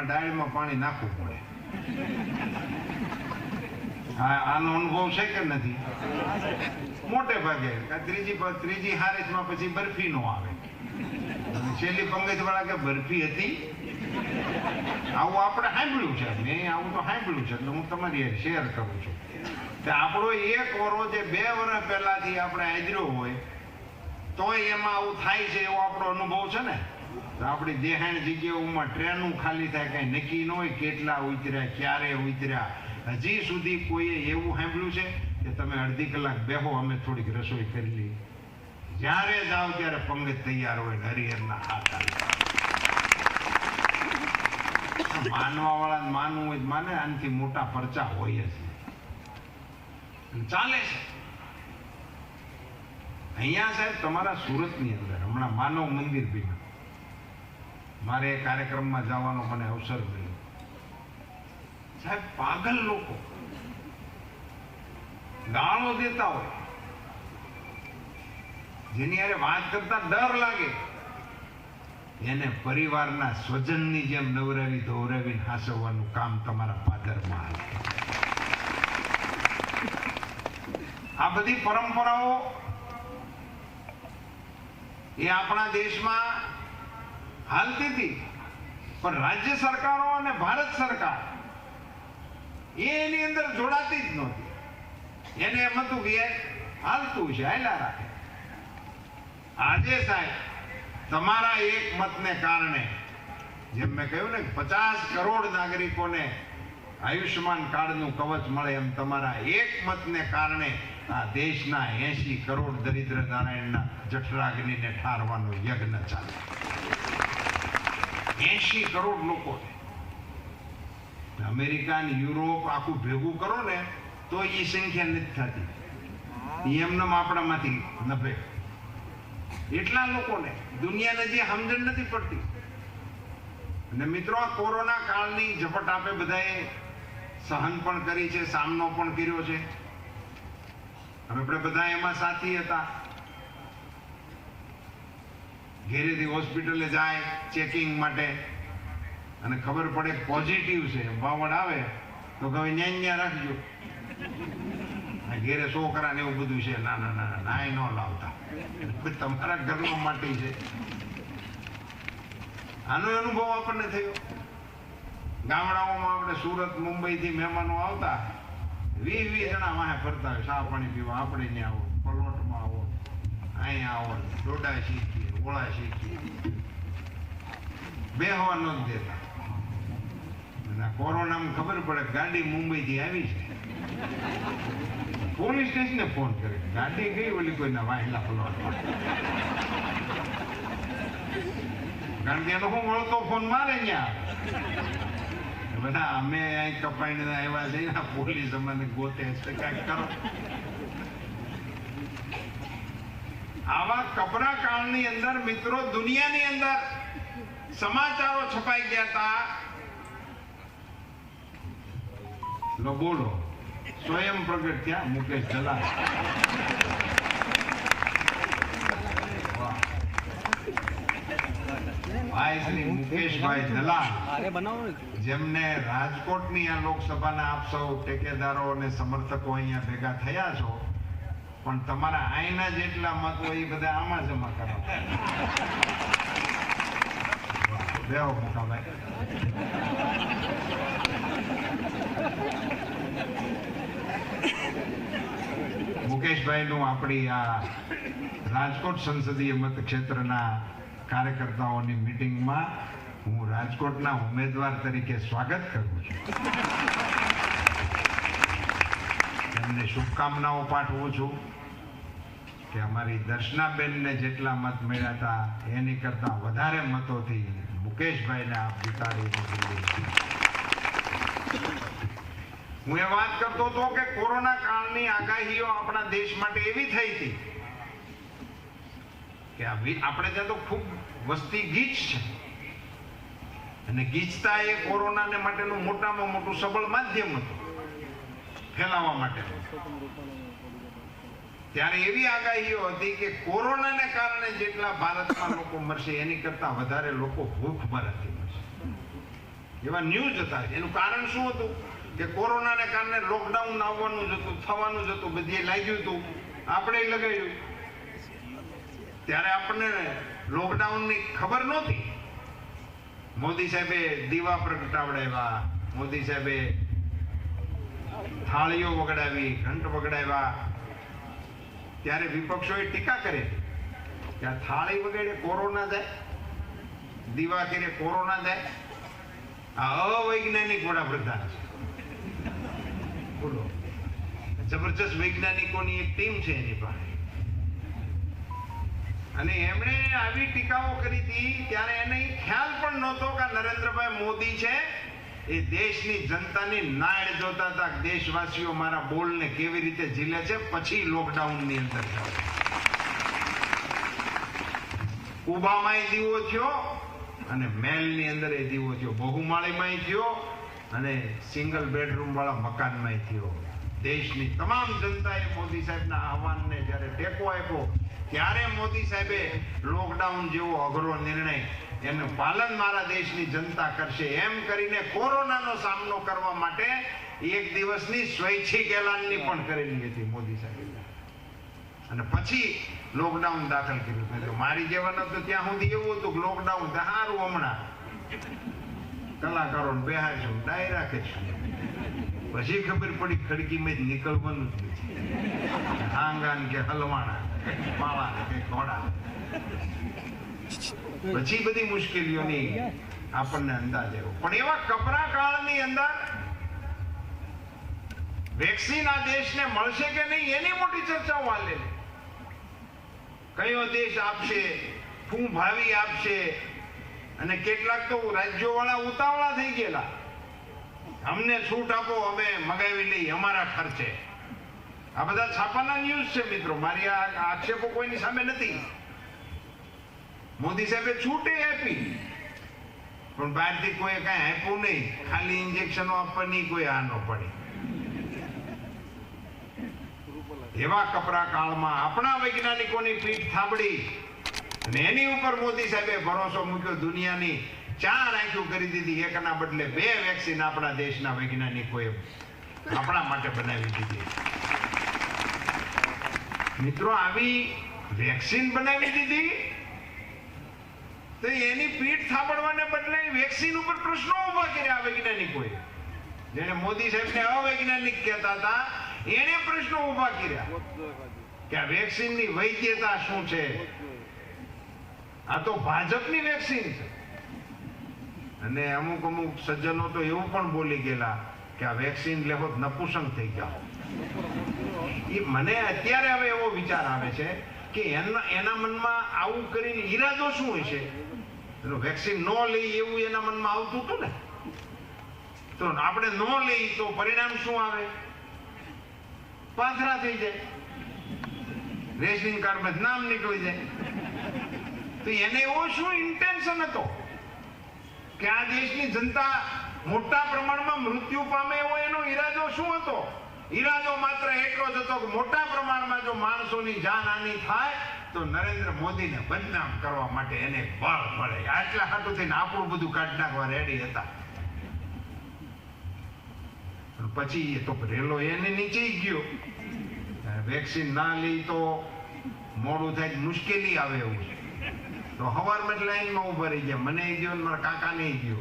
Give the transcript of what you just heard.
એમાં ડાળીમાં પાણી નાખવું પડે. આનો અનુભવ છે કે નથી? મોટે ભાગે. ત્રીજી ત્રીજી હારીસમાં પછી બરફી નો આવે. છેલ્લી પંગજ વાળા કે બરફી હતી? આવું આપણે સાંભળ્યું છે. મેં આવું તો સાંભળ્યું છે, એટલે હું તમારી શેર કરું છું. કે આપણો એક વરો જે બે વર્ષ પહેલાથી આપણે હાજરો હોય, તોય એમાં આવું થાય છે એવો આપણો અનુભવ છે ને? તો આપણી દેહાણ જગ્યાઓમાં ટ્રેનું ખાલી થાય, કાંઈ નક્કી ન હોય કેટલા ઉતર્યા, ક્યારે ઉતર્યા. હજી સુધી કોઈએ એવું સાંભળ્યું છે કે તમે અડધી કલાક બેહો, અમે થોડીક રસોઈ કરી લઈએ. જ્યારે જાઓ ત્યારે પંગત તૈયાર હોય હરિહરના હાથ માનવા વાળા માનવું હોય માને, આનાથી મોટા પરચા હોય જ. ચાલે છે. અહીંયા સાહેબ, તમારા સુરતની અંદર, હમણાં માનવ મંદિર બી મારે એ કાર્યક્રમમાં જવાનો મને અવસર મળ્યો. સાહેબ, પાગલ લોકો. ગાળો દેતા હોય. જેની અરે વાત કરતા ડર લાગે. એને પરિવારના સ્વજનની જેમ નવરાવી ધોરાવીને હાસવવાનું કામ તમારા પાદરમાં હાલે. આ બધી પરંપરાઓ એ આપણા દેશમાં હાલતી પણ રાજ્ય સરકારો અને ભારત સરકાર એની અંદર જોડાતી જ નહોતી. એને એમ હતું કે હાલતું છે, હાલ્યા રાખે. આજે સાહેબ, તમારા એક મતને કારણે જેમ મેં કહ્યું ને પચાસ કરોડ નાગરિકોને આયુષ્યમાન કાર્ડનું કવચ મળે એમ તમારા એક મતને કારણે આ દેશના એસી કરોડ દરિદ્ર નારાયણના જઠરાગ્નિને ઠારવાનો યજ્ઞ ચાલે. એસી કરોડ લોકો અમેરિકા ને યુરોપ આખું ભેગું કરો ને, તો એ સંખ્યા નથી થતી. એમને આપણામાંથી નભે. એટલા લોકોને દુનિયાને જે સમજણ નથી પડતી. અને મિત્રો, આ કોરોના કાળની ઝપટ આપે બધાએ સહન પણ કરી છે, સામનો પણ કર્યો છે. આપણે બધા એમાં સાથી હતા. ઘેરેથી હોસ્પિટલે જાય ચેકિંગ માટે. અને ખબર પડે પોઝિટિવ છે બાવળ આવે, તો કહે ન્યા ન્યા રાખજો. ઘેરે છોકરા ને એવું બધું છે, ના ના ના નાય ન લાવતા. તમારા ઘરમાં માટી છે. આનો અનુભવ આપણને થયો. ગામડાઓમાં આપણે સુરત, મુંબઈથી મહેમાનો આવતા, વીસ વીસ જણા વાહે ફરતા હોય, ચા પાણી પીવા, આપણે ત્યાં આવો, પલોટમાં આવો, અહીંયા આવો ડોડા શીખીએ. ઓળા શીખીએ બેહવા ન જ દેતા કોરોનામાં ખબર પડે ગાડી ગાડી મુંબઈથી આવી છે પોલીસ સ્ટેશને ફોન કરે. ગાડી ગઈ ઓલી કોઈના વાહેલા પલોટમાં કારણ કે એ લોકો મળતો ફોન મારે ત્યાં બધા અમે અહીં કપાઈને આવ્યા છે પોલીસ અમને ગોતે છે, કાંઈક કરો. આવા કપરા કાળની અંદર મિત્રો દુનિયાની અંદર સમાચારો છપાઈ ગયા હતા લો બોલો. સ્વયં પ્રગટ થયા મુકેશ દલાલ. ભાઈ શ્રી મુકેશભાઈ દલાલ. જેમને રાજકોટની આ લોકસભાના આપ સૌ ટેકેદારો અને સમર્થકો અહીંયા ભેગા થયા છો પણ તમારા આઈના જેટલા મત હોય એ બધા આમાં જમા કરો. બેહો મોટાભાઈ. મુકેશભાઈનું આપણી આ રાજકોટ સંસદીય મતક્ષેત્રના કાર્યકર્તાઓની મિટિંગમાં હું રાજકોટના ઉમેદવાર તરીકે સ્વાગત કરું છું. એમને શુભકામનાઓ પાઠવું છું કે અમારી દર્શનાબેનને જેટલા મત મળ્યા હતા, એની કરતા વધારે મતોથી મુકેશભાઈને આપ જીતાડી હું એ વાત કરતો હતો કે કોરોના કાળની આગાહીઓ આપણા દેશ માટે એવી થઈ હતી કે આપણે ત્યાં તો ખૂબ વસ્તી ગીચ છે. અને ગીચતા એ કોરોનાને માટેનું મોટામાં મોટું સબળ માધ્યમ હતું. ફેલાવવા માટે ત્યારે એવી આગાહીઓ હતી કે કોરોનાને કારણે જેટલા ભારતમાં લોકો મરશે, એની કરતા વધારે લોકો ભૂખમરથી મરશે. એવા ન્યૂઝ હતા. એનું કારણ શું હતું? કે કોરોનાને કારણે લોકડાઉન આવવાનું જ હતું, થવાનું જ હતું, બધીએ લાગ્યું હતું. આપણે લગાવ્યું ત્યારે આપણને લોકડાઉનની ખબર નહોતી. મોદી સાહેબે દીવા પ્રગટાવડાવ્યા. મોદી સાહેબે થાળીઓ વગડાવી, ઘંટ વગડાવ્યા. ત્યારે વિપક્ષોએ ટીકા કરી. કે આ થાળી વગેરે કોરોના જાય દીવા કરે કોરોના જાય. આ અવૈજ્ઞાનિક વડાપ્રધાન છે. બોલો. જબરજસ્ત વૈજ્ઞાનિકોની એક ટીમ છે એની પાસે. અને એમણે આવી ટીકાઓ કરી હતી, ત્યારે એને ખ્યાલ પણ નહોતો કે નરેન્દ્રભાઈ મોદી છે એ દેશની જનતાની નાડ જોતા હતા દેશવાસીઓ મારા બોલને કેવી રીતે ઝીલે છે? પછી લોકડાઉનની અંદર ઉભામાંય દીવો થયો અને મહેલની અંદર એ દીવો થયો. બહુમાળીમાં થયો અને સિંગલ બેડરૂમ વાળા મકાનમાં થયો. દેશની તમામ જનતાએ મોદી સાહેબના આહવાનને જ્યારે ટેકો આપ્યો, ત્યારે મોદી સાહેબે લોકડાઉન જેવો અઘરો નિર્ણય એનું પાલન મારા દેશની જનતા કરશે. એમ કરીને કોરોનાનો સામનો કરવા માટે એક દિવસની સ્વૈચ્છિક એલાનની પણ કરેલી હતી મોદી સાહેબ. અને પછી લોકડાઉન દાખલ કર્યું. મેં તો મારી જેવાના તો ત્યાં સુધી એવું હતું કે લોકડાઉન સારું હમણાં. કલાકારો બેહારશું ડાયરા કરશું પછી ખબર પડી ખડકીમાં જ નીકળવાનું જ નથી. આંગાન કે હલવાણા માવા કે ઘોડા. પછી બધી મુશ્કેલીઓની આપણને અંદાજ આવ્યો. પણ એવા કપરા કાળની અંદર વેક્સિન આ દેશને મળશે કે નહીં, એની મોટી ચર્ચાઓ હાલે કયો દેશ આપશે, શું ભાવી આપશે, અને કેટલાક તો રાજ્યો વાળા ઉતાવળા થઈ ગયેલા. અમને છૂટ આપો, અમે મગાવી લઈએ, અમારા ખર્ચે. આ બધા છાપાના ન્યૂઝ છે મિત્રો. મારી આ આક્ષેપો કોઈની સામે નથી. મોદી સાહેબે છૂટે આપી. પણ બહારથી કોઈ કઈ આપ્યું નહીં. ખાલી ઇન્જેક્શનો આપવાની, કોઈ આ ન પડી. એવા કપરા કાળમાં આપણા વૈજ્ઞાનિકોની પીઠ થાબડી અને એની ઉપર મોદી સાહેબે ભરોસો મૂક્યો, દુનિયાની ચાર આંખ્યું કરી દીધી, એકના બદલે બે વેક્સિન આપણા દેશના વૈજ્ઞાનિકોએ આપણા માટે બનાવી દીધી. મિત્રો, આવી વેક્સિન બનાવી દીધી તો એની પીઠ થાપડવાને બદલે વેક્સિન ઉપર પ્રશ્નો ઊભા કર્યા વૈજ્ઞાનિકોએ. જેને મોદી સાહેબને અવૈજ્ઞાનિક કહેતા હતા એને પ્રશ્નો ઊભા કર્યા કે આ વેક્સિનની વૈદ્યતા શું છે? આ તો ભાજપની વેક્સિન છે. અને અમુક અમુક સજ્જનો તો એવું પણ બોલી ગયેલા કે આ વેક્સિન લેવો નપુસંગ થઈ ગયા. એ મને અત્યારે હવે એવો વિચાર આવે છે કે એના એના મનમાં આવું કરીને ઈરાદો શું હોય છે? વેક્સિન ન લઈ એવું એના મનમાં આવતું હતું ને? તો આપણે ન લઈ તો પરિણામ શું આવે? પાથરા થઈ જાય. રેશનિંગ કાર્ડમાં નામ નીકળી જાય. તો એને એવો શું ઇન્ટેન્શન હતો? કે આ દેશની જનતા મોટા પ્રમાણમાં મૃત્યુ પામે એવો એનો ઈરાદો શું હતો? ઈરાદો માત્ર એટલો જ હતો કે મોટા પ્રમાણમાં જો માણસોની જાનહાનિ થાય, તો નરેન્દ્ર મોદીને બદનામ કરવા માટે એને બળ મળે. આટલા હાટું થઈને આપણું બધું કાઢ નાખવા રેડી હતા. પછી એ તો રેલો એને નીચે ગયો. વેક્સિન ના લઈ તો મોડું થાય, મુશ્કેલી આવે એવું છે. તો હવારમાં જ લાઈનમાં ઊભા રહી ગયા. મને ગયો મારા કાકા ને ગયો.